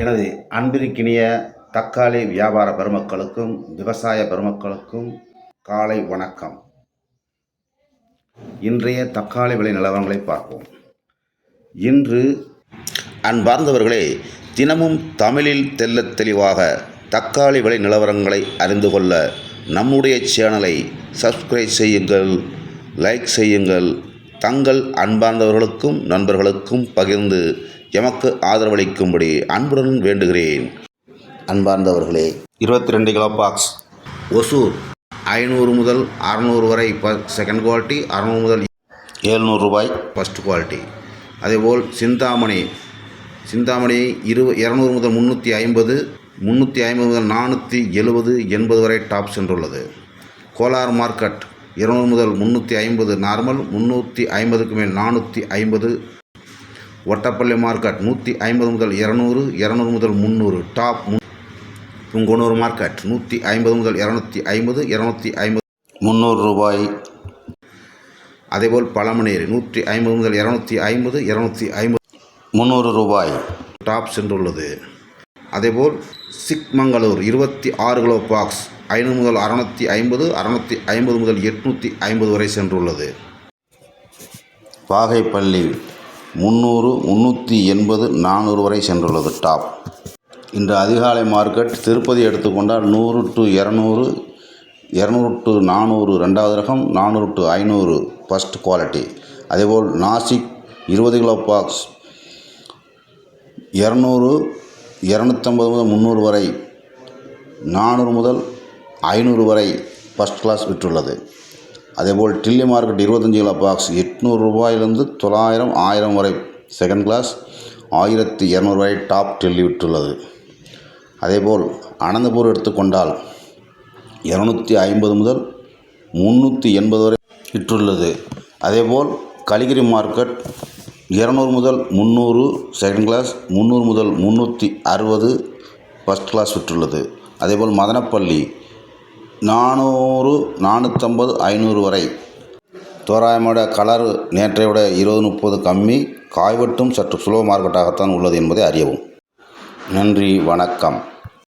எனது அன்பிற்கினிய தக்காளி வியாபார பெருமக்களுக்கும் விவசாய பெருமக்களுக்கும் காலை வணக்கம். இன்றைய தக்காளி விலை நிலவரங்களை பார்ப்போம். இன்று அன்பார்ந்தவர்களே தினமும் தமிழில் தெள்ளத் தெளிவாக தக்காளி விலை நிலவரங்களை அறிந்து கொள்ள நம்முடைய சேனலை சப்ஸ்கிரைப் செய்யுங்கள் லைக் செய்யுங்கள். தங்கள் அன்பார்ந்தவர்களுக்கும் நண்பர்களுக்கும் பகிர்ந்து எமக்கு ஆதரவளிக்கும்படி அன்புடன் வேண்டுகிறேன். அன்பார்ந்தவர்களே இருபத்தி ரெண்டு கிலோ பாக்ஸ் ஒசூர் ஐநூறு முதல் அறநூறு வரை இப்போ செகண்ட் குவாலிட்டி அறநூறு முதல் ஏழ்நூறு ரூபாய் ஃபஸ்ட் குவாலிட்டி அதேபோல் சிந்தாமணி சிந்தாமணி இரு இரநூறு முதல் முந்நூற்றி ஐம்பது முந்நூற்றி ஐம்பது முதல் நானூற்றி எழுபது எண்பது வரை டாப் சென்றுள்ளது. கோலார் மார்க்கெட் இருநூறு முதல் முந்நூற்றி ஐம்பது நார்மல் முந்நூற்றி ஐம்பதுக்கு மேல் நானூற்றி ஐம்பது ஒட்டப்பள்ளி மார்க்கெட் நூற்றி ஐம்பது முதல் இரநூறு இரநூறு முதல் முந்நூறு டாப் புங்கனூர் மார்க்கெட் நூற்றி ஐம்பது முதல் இரநூத்தி ஐம்பது இரநூத்தி ஐம்பது முந்நூறு ரூபாய். அதேபோல் பழமநீர் நூற்றி ஐம்பது முதல் இரநூத்தி ஐம்பது இரநூத்தி ஐம்பது முந்நூறு ரூபாய். டாப் சென்றுள்ளது. அதேபோல் சிக்மங்களூர் இருபத்தி ஆறு கிலோ பாக்ஸ் ஐநூறு முதல் அறநூற்றி ஐம்பது அறநூற்றி ஐம்பது முதல் எட்நூற்றி ஐம்பது வரை சென்றுள்ளது. பாகைப்பள்ளி முந்நூறு முந்நூற்றி எண்பது நானூறு வரை சென்றுள்ளது டாப். இன்று அதிகாலை மார்க்கெட் திருப்பதி எடுத்துக்கொண்டால் நூறு டு இரநூறு இரநூறு டு நானூறு ரெண்டாவது ரகம் நானூறு டு ஐநூறு ஃபஸ்ட் குவாலிட்டி அதேபோல் நாசிக் இருபது கிலோ பாக்ஸ் இரநூறு இரநூத்தம்பது முதல் முந்நூறு வரை நானூறு முதல் ஐநூறு வரை ஃபஸ்ட் கிளாஸ் விற்றுள்ளது. அதேபோல் டில்லி மார்க்கெட் இருபத்தஞ்சி கிலோ பாக்ஸ் எட்நூறு ரூபாயிலிருந்து தொள்ளாயிரம் ஆயிரம் வரை செகண்ட் கிளாஸ் ஆயிரத்தி இரநூறு வரை டாப் டில்லி விட்டுள்ளது அதேபோல் அனந்தபூர் எடுத்துக்கொண்டால் இரநூத்தி ஐம்பது முதல் முந்நூற்றி எண்பது வரை விற்றுள்ளது. அதேபோல் கலிகிரி மார்க்கெட் இரநூறு முதல் முந்நூறு செகண்ட் கிளாஸ் முந்நூறு முதல் முந்நூற்றி அறுபது ஃபஸ்ட் கிளாஸ் விற்றுள்ளது. அதேபோல் மதனப்பள்ளி நானூறு நானூற்றம்பது ஐநூறு வரை. தோராயமான கலர் நேற்றை விட இருபது முப்பது கம்மி காய்வட்டும் சற்று சுலோ மார்க்கெட்டாகத்தான் உள்ளது என்பதை அறியவும். நன்றி வணக்கம்.